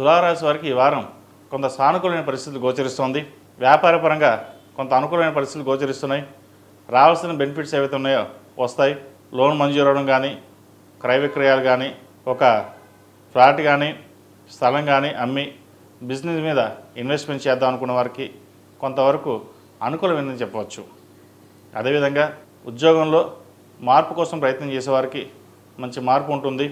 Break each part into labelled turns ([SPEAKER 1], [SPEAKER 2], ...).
[SPEAKER 1] తులారాశి వారికి ఈ వారం కొంత సానుకూలమైన పరిస్థితులు గోచరిస్తోంది. వ్యాపారపరంగా కొంత అనుకూలమైన పరిస్థితులు గోచరిస్తున్నాయి. రావాల్సిన బెనిఫిట్స్ ఏవైతే ఉన్నాయో వస్తాయి. లోన్ మంజూరు అవ్వడం కానీ క్రయ విక్రయాలు కానీ ఒక ఫ్లాట్ కానీ స్థలం కానీ అమ్మి బిజినెస్ మీద ఇన్వెస్ట్మెంట్ చేద్దాం అనుకున్న వారికి కొంతవరకు అనుకూలమైందని చెప్పవచ్చు. అదేవిధంగా ఉద్యోగంలో మార్పు కోసం ప్రయత్నం చేసేవారికి మంచి మార్పు ఉంటుంది.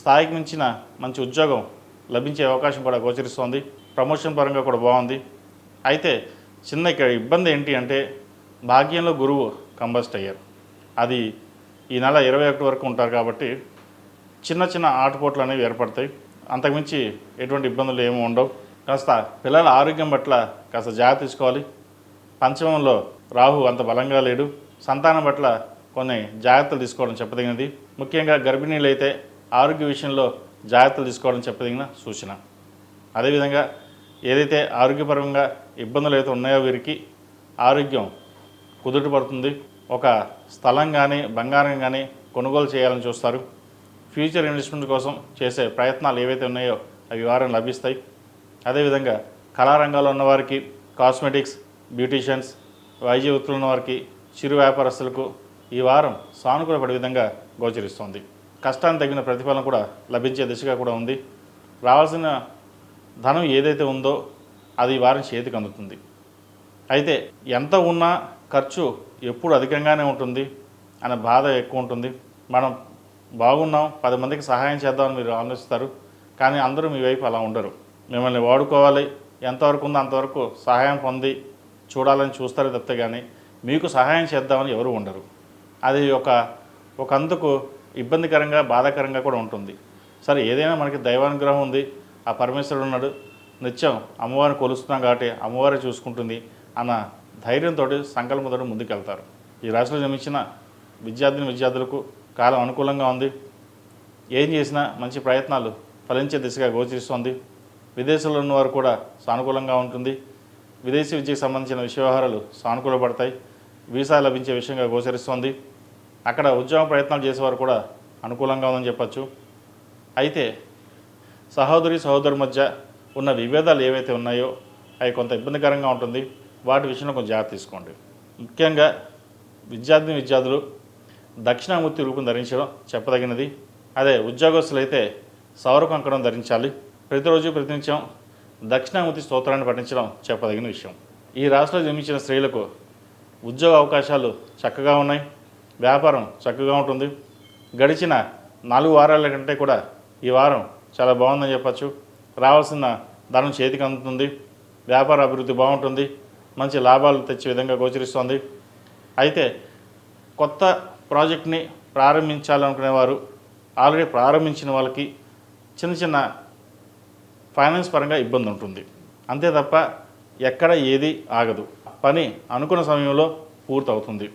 [SPEAKER 1] స్థాయికి మించిన మంచి ఉద్యోగం లభించే అవకాశం కూడా గోచరిస్తోంది. ప్రమోషన్ పరంగా కూడా బాగుంది. అయితే చిన్న ఇబ్బంది ఏంటి అంటే భాగ్యంలో గురువు కంబస్ట్ అయ్యారు. అది ఈ నెల ఇరవై ఒకటి వరకు ఉంటారు కాబట్టి చిన్న చిన్న ఆటపోట్లు అనేవి ఏర్పడతాయి. అంతకుమించి ఎటువంటి ఇబ్బందులు ఏమి ఉండవు. కాస్త పిల్లల ఆరోగ్యం పట్ల కాస్త జాగ్రత్త తీసుకోవాలి. పంచమంలో రాహు అంత బలంగా లేడు. సంతానం పట్ల కొన్ని జాగ్రత్తలు తీసుకోవడం చెప్పదగినది. ముఖ్యంగా గర్భిణీలు అయితే ఆరోగ్య విషయంలో జాగ్రత్తలు తీసుకోవడం చెప్పదగిన సూచన. అదేవిధంగా ఏదైతే ఆరోగ్యపరంగా ఇబ్బందులు అయితే ఉన్నాయో వీరికి ఆరోగ్యం కుదుటపడుతుంది ఒక స్థలం కానీ బంగారం కానీ కొనుగోలు చేయాలని చూస్తారు. ఫ్యూచర్ ఇన్వెస్ట్మెంట్ కోసం చేసే ప్రయత్నాలు ఏవైతే ఉన్నాయో అవి వారం లభిస్తాయి. అదేవిధంగా కళారంగాల్లో ఉన్నవారికి కాస్మెటిక్స్ బ్యూటీషియన్స్ వైద్య వృత్తులు ఉన్నవారికి చిరు వ్యాపారస్తులకు ఈ వారం సానుకూలపడే విధంగా గోచరిస్తోంది. కష్టానికి తగిన ప్రతిఫలం కూడా లభించే దిశగా కూడా ఉంది. రావాల్సిన ధనం ఏదైతే ఉందో అది వారిని చేతికి అందుతుంది. అయితే ఎంత ఉన్నా ఖర్చు ఎప్పుడు అధికంగానే ఉంటుంది అనే బాధ ఎక్కువ ఉంటుంది. మనం బాగున్నాం పది మందికి సహాయం చేద్దామని మీరు ఆలోచిస్తారు కానీ అందరూ మీ వైపు అలా ఉండరు. మిమ్మల్ని వాడుకోవాలి ఎంతవరకు ఉందో అంతవరకు సహాయం పొంది చూడాలని చూస్తారు తప్పితే కానీ మీకు సహాయం చేద్దామని ఎవరు ఉండరు. అది ఒక ఒక అందుకు ఇబ్బందికరంగా బాధాకరంగా కూడా ఉంటుంది. సరే ఏదైనా మనకి దైవానుగ్రహం ఉంది ఆ పరమేశ్వరుడు ఉన్నాడు నిత్యం అమ్మవారిని కొలుస్తున్నాం కాబట్టి అమ్మవారే చూసుకుంటుంది అన్న ధైర్యంతో సంకల్పంతో ముందుకెళ్తారు. ఈ రాశిలో జన్మించిన విద్యార్థిని విద్యార్థులకు కాలం అనుకూలంగా ఉంది. ఏం చేసినా మంచి ప్రయత్నాలు ఫలించే దిశగా గోచరిస్తోంది. విదేశాల్లో ఉన్నవారు కూడా సానుకూలంగా ఉంటుంది. విదేశీ విద్యకు సంబంధించిన విషయ వ్యవహారాలు సానుకూలపడతాయి. వీసా లభించే విషయంగా గోచరిస్తోంది. అక్కడ ఉద్యోగ ప్రయత్నాలు చేసేవారు కూడా అనుకూలంగా ఉందని చెప్పచ్చు. అయితే సహోదరి సహోదరు మధ్య ఉన్న విభేదాలు ఏవైతే ఉన్నాయో అవి కొంత ఇబ్బందికరంగా ఉంటుంది. వాటి విషయంలో కొంచెం జాగ్రత్త తీసుకోండి. ముఖ్యంగా విద్యార్థిని విద్యార్థులు దక్షిణామూర్తి రూపం ధరించడం చెప్పదగినది. అదే ఉద్యోగస్తులైతే సౌర కంకణం ధరించాలి. ప్రతిరోజు ప్రతినిత్యం దక్షిణామూర్తి స్తోత్రాన్ని పఠించడం చెప్పదగిన విషయం. ఈ రాశిలో జన్మించిన స్త్రీలకు ఉద్యోగ అవకాశాలు చక్కగా ఉన్నాయి. వ్యాపారం చక్కగా ఉంటుంది. గడిచిన నాలుగు వారాల కంటే కూడా ఈ వారం చాలా బాగుందని చెప్పచ్చు. రావాల్సిన ధనం చేతికి అందుతుంది. వ్యాపార అభివృద్ధి బాగుంటుంది. మంచి లాభాలు తెచ్చే విధంగా గోచరిస్తుంది. అయితే కొత్త ప్రాజెక్ట్ని ప్రారంభించాలనుకునేవారు ఆల్రెడీ ప్రారంభించిన వాళ్ళకి చిన్న చిన్న ఫైనాన్స్ పరంగా ఇబ్బంది ఉంటుంది. అంతే తప్ప ఎక్కడ ఏది ఆగదు. పని అనుకున్న సమయంలో పూర్తవుతుంది.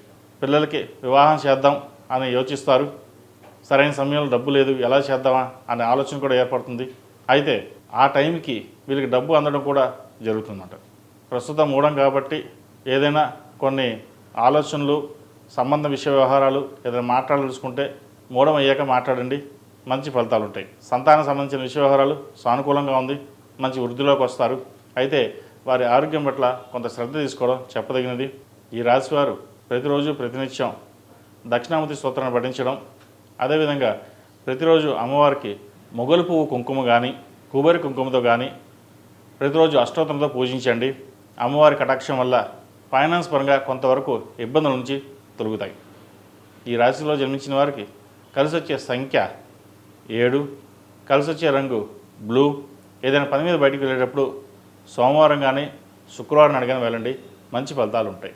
[SPEAKER 1] పిల్లలకి వివాహం చేద్దాం అని యోచిస్తారు. సరైన సమయంలో డబ్బు లేదు ఎలా చేద్దామా అనే ఆలోచన కూడా ఏర్పడుతుంది. అయితే ఆ టైంకి వీళ్ళకి డబ్బు అందడం కూడా జరుగుతుందంట ప్రస్తుతం మూడం కాబట్టి ఏదైనా కొన్ని ఆలోచనలు సంబంధ విషయ వ్యవహారాలు ఏదైనా మాట్లాడదలుచుకుంటే మూడం అయ్యాక మాట్లాడండి. మంచి ఫలితాలు ఉంటాయి. సంతానం సంబంధించిన విషయ వ్యవహారాలు సానుకూలంగా ఉంది మంచి వృద్ధిలోకి వస్తారు. అయితే వారి ఆరోగ్యం పట్ల కొంత శ్రద్ధ తీసుకోవడం చెప్పదగినది. ఈ రాశివారు ప్రతిరోజు ప్రతినిత్యం దక్షిణామూర్తి స్తోత్రాన్ని పఠించడం. అదేవిధంగా ప్రతిరోజు అమ్మవారికి మొగలు పువ్వు కుంకుమ కానీ కుబేరి కుంకుమతో కానీ ప్రతిరోజు అష్టోత్తరంతో పూజించండి. అమ్మవారి కటాక్షం వల్ల ఫైనాన్స్ పరంగా కొంతవరకు ఇబ్బందుల నుంచి తొలుగుతాయి. ఈ రాశిలో జన్మించిన వారికి కలిసి వచ్చే సంఖ్య ఏడు కలిసి వచ్చే రంగు బ్లూ. ఏదైనా పని మీద బయటికి వెళ్ళేటప్పుడు సోమవారం కానీ శుక్రవారం అడగానే వెళ్ళండి. మంచి ఫలితాలు ఉంటాయి.